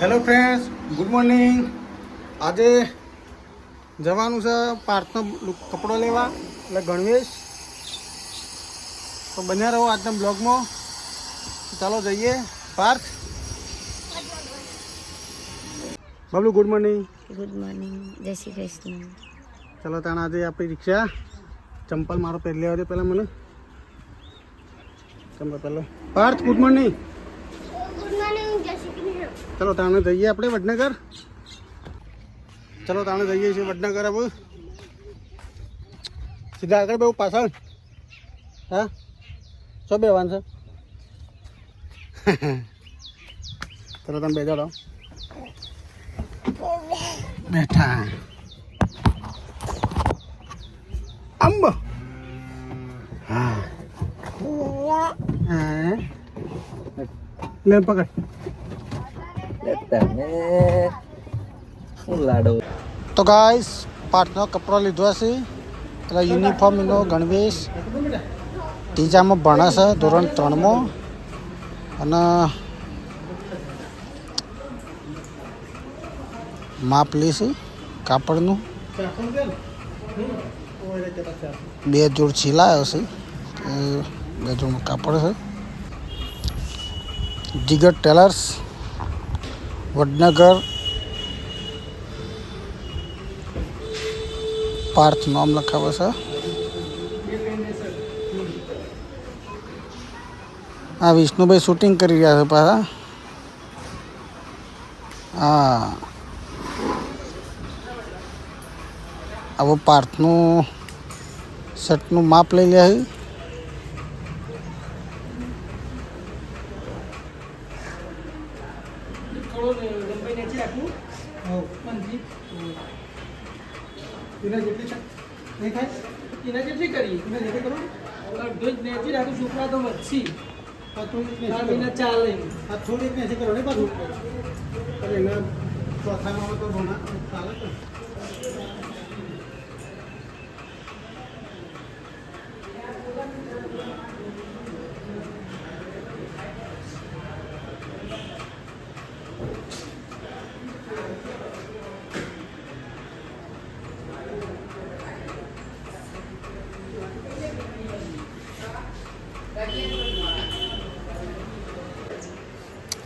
Hello friends good morning આજે જવાનું છે પાર્થનો કપડો લેવા એટલે ગણવેશ. તો બન્યા રહો આજના બ્લોગમાં. ચાલો જઈએ. Parth. Bablu good morning good morning જય શ્રી કૃષ્ણ. ચાલો તાણ આજે આપણી રિક્ષા. ચંપલ મારો પહેરી લેવા દે પહેલાં મને. ચંપલ પહેલો. પાર્થ ગુડ મોર્નિંગ ચલો તાણે જઈએ આપણે વડનગર. ચલો તાણે જઈએ છીએ વડનગર હવે. સીધા આગળ બહુ પાછળ. હા? શું બેવાનું છે? ચલો તમે બેજા રહો બેઠા. અંબ. હા હા. લે પકડ. તો ગાઈસ પાઠનો કપડો લીધો છે એટલે યુનિફોર્મ એનો ગણવેશ. ત્રીજામાં ભણે છે ધોરણ ત્રણમાં. અને માપ લઈશું કાપડનું. બે જોડ છીલાયો છે બે જોડનું કાપડ છે જીગર ટેલર્સ. વડનગર પાર્થ નામ લખાવે છે. આ વિષ્ણુભાઈ શૂટિંગ કરી રહ્યા છે પાછા. હા. આવો પાર્થનું શર્ટનું માપ લઈ લે છે એના જેટલી કરી? અડધો જ નેચી રાખું છોકરા તો વધશી. મહિના ચાલે. થોડીક નથી કરો ને પાછું? અરે એના ચોથામાં તો ભણા ચાલે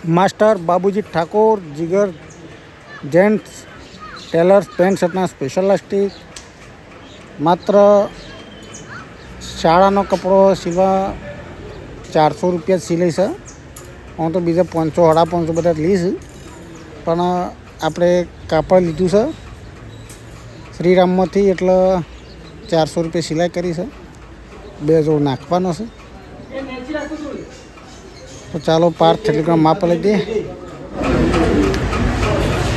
master Babuji Thakor, Jigar, gents tailors pant શર્ટના specialistic માત્ર શાળાનો કપડો સીવા ચારસો રૂપિયા જ સિલાઈ છે. હું તો બીજા પાંચસો, સાડા પાંચસો બધા લઈશ. પણ આપણે કાપડ લીધું છે. શ્રીરામમાંથી એટલે ચારસો રૂપિયા સિલાઈ કરી છે. બે જોડ નાખવાનો છે. તો ચાલો પાર્થ ટેલિગ્રામ માપ લઈ દઈએ.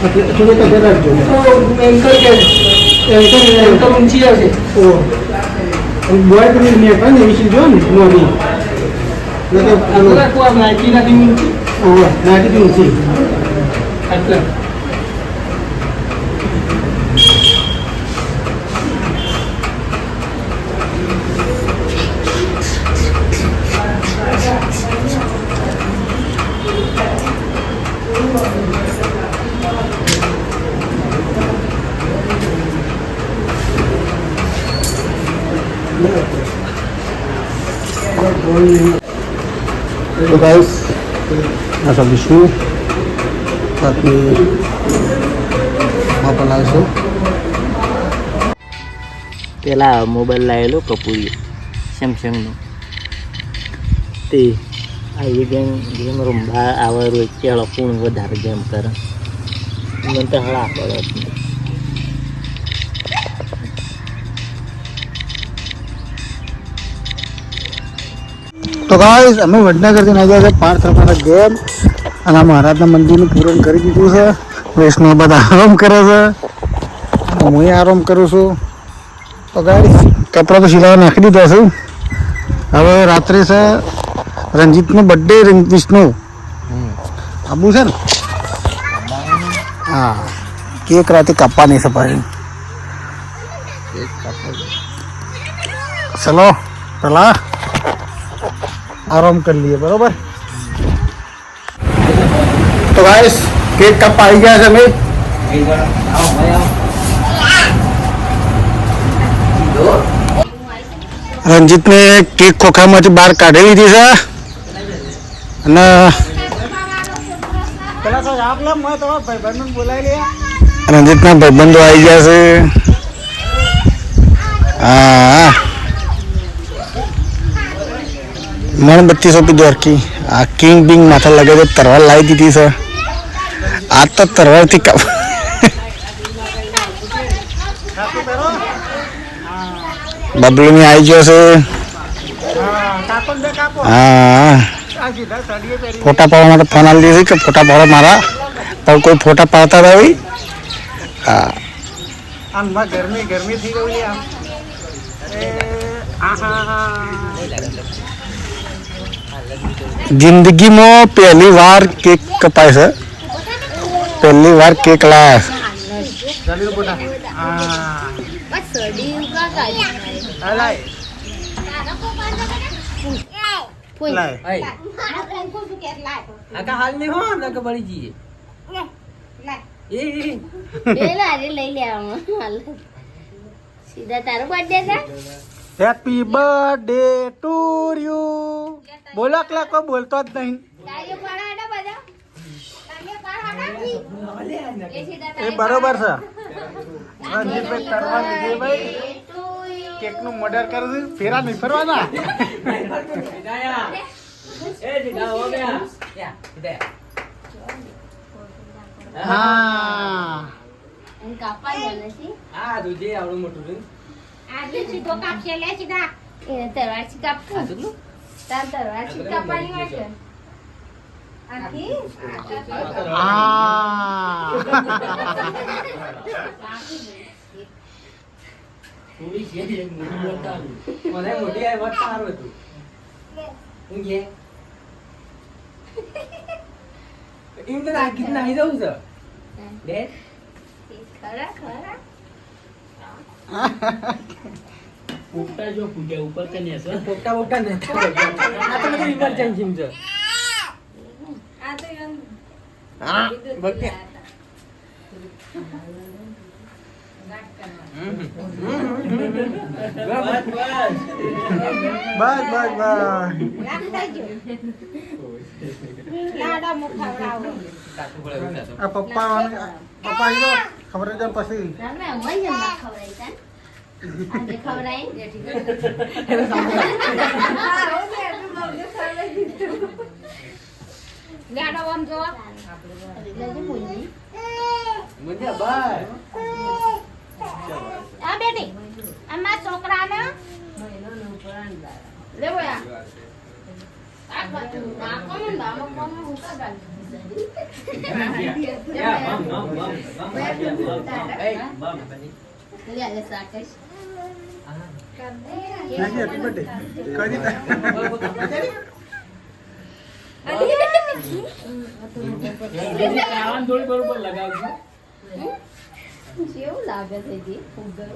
કે એન્કર ઊંચી હશે આટલું રાખું આ નાઇકી નાખી ઊંચી આટલા તો ગાઈસ આ સબ વિષ્ણુ બાકી માપ લાવીશું પેલા મોબાઈલ લાવેલો કપૂરી સેમસંગનો તે આ એ ગેમ ગેમ રમવા આવે રોજ ચાલો કોણ વધારે ગેમ કરે મને તો હળા પડે તો ગાઈસ અમે વડનગરથી નાખ્યા છે પાંચ રૂપિયાના ગેમ અને આ મહારાજના મંદિરનું પૂરણ કરી દીધું છે. વૈષ્ણવ બધા આરામ કરે છે. હું આરામ કરું છું. તો ગાઈસ કપડાં તો સિલાઈ નાખી દીધા છે. હવે રાત્રે છે રંજીતનો બર્થડે વિષ્ણુ. આબુ છે ને? હા. કેક રાતે કાપવાની છે ભાઈ. ચલો પેલા આરામ કરી લઈએ બરોબર તો ગાઈસ કેક કપ આવી ગયા છે અમે રંજીતને કેક ખોખામાંથી બહાર કાઢી લીધી છે અને રણજીતના ભાઈબંધો આવી ગયા છે. હા. મીણબત્તી સોંપી દો હરકી આ કિંગ બિંગ માથા લગે છે તરવાર લાવી દીધી છે. આ તો તરવારથી કાપ બબલુની આવી ગયો છે. હા. ફોટા પાડવા માટે ફોન આવી દીધી કે ફોટા પાડો મારા. પણ કોઈ ફોટા પાડતા રહી હા. ગરમી ગરમી થઈ ગઈ છે આમ. એ આહા. જિંદગીમાં પહેલી વાર કેક કપાય છે. પહેલી વાર કેક લાયા સીધા તારો બર્થડે છે? હેપી બર્થડે ટુ યુ બોલો કલા કોઈ બોલતો જ નહીં. એ બરોબર છે. રંજીતભાઈ તરવા વિજયભાઈ ભાઈ. કેકનું મર્ડર કરી છે ફેરા નહીં ફરવાના. હા. હો. તું દુજે આવડું મોટું કેટલું? તાર તરવારથી કાપવાની વાત છે આથી થોડી છે એક મોટી મને મોટી આ વાત સારું હતું. હું કે? એમ તો નાખી નાખી દઉં છે. બે ખરા ખરા. પોપટા જો ફૂટ્યા ઉપર કે ને પોપટા પોપટા ને આ તો બધું ઇમરજન્સી છે આ તો એમ હા બકે બસ બસ બસ લાડા મુખાવડાવો આ પપ્પા પપ્પા આવી જાઓ ખબર જ પછી? ના કેવું લાગે છે જી ફુગ્ગર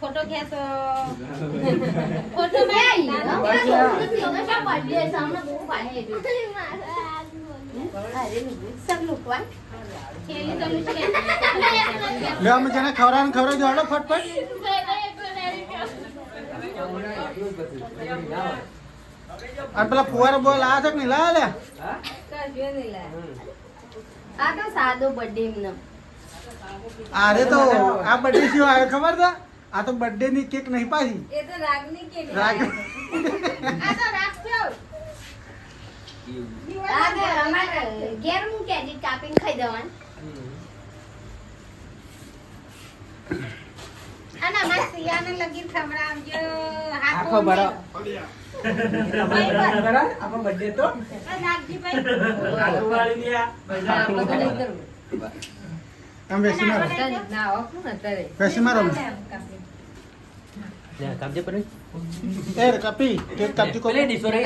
ફોટો ખેંચો. ફોટો મેં અમે જેને ખવડાવવાનું ખવડાવી દો હાલો ફટફટ. અને પેલા ફુવારો બોલ આ છે કે નહીં? લાવે લે. આ તો સાદો બર્થડે અરે તો આ બર્થડે શું આવે ખબર છે? આ તો બર્થડે ની કેક નહીં પાછી એ તો રાગની કેક રાગ. આ તો રાખજો. આ તો અમારે ઘેર મૂક્યા છે કાપીને ખાઈ દેવાનું અને અમારે સિયાને લગીન ખવડાવજો. આખો બરો આપણો બર્થડે તો? નાગજી ભાઈ આખો વાળી ને આમ બેસી મારો બેસી મારો કાપજે પર એ કાપી કેક કાપતી કો પેલે દીસો રે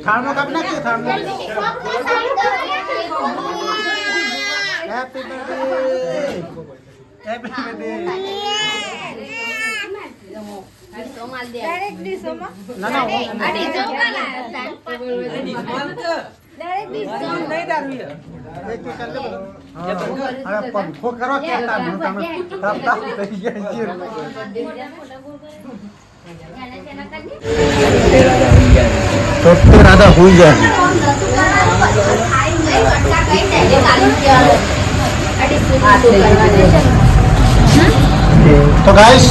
થાળનો કાપ નાખજો થાળનો હેપી બર્થડે હેપી બર્થડે સોમાલ દે નહીં. દારૂ યાર. અરે પંખો કરો કે તારું તમે તાપ તાપ થઈ ગયા છે. તો રાધા હુઈ જાય તો ગાઈસ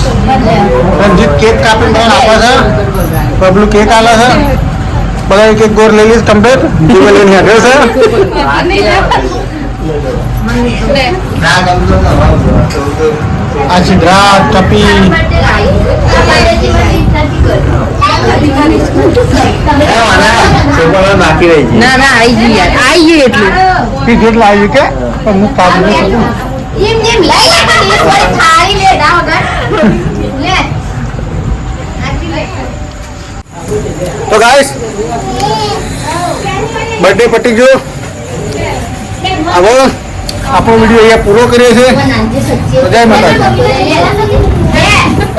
રંજીત કેક કાપીને મને આપે છે. બબલું કેક આલે છે. બધા એક એક ગોર લઈ લઈશ કમ્પ્લીટ જીવે લઈને આવ્યો છે. આ સિદ્ધરાજ ટપી. ના ના આઈ ગઈ યાર. આઈ ગઈ એટલું. કેટલા આવી કે? પણ હું કાપી એમ એમ લઈ લે થાળી લે ના વગર લે તો ગાઈસ બર્થડે પટી ગયો હવે આપણો વીડિયો અહીંયા પૂરો કરીએ છીએ. જય. માતાજી.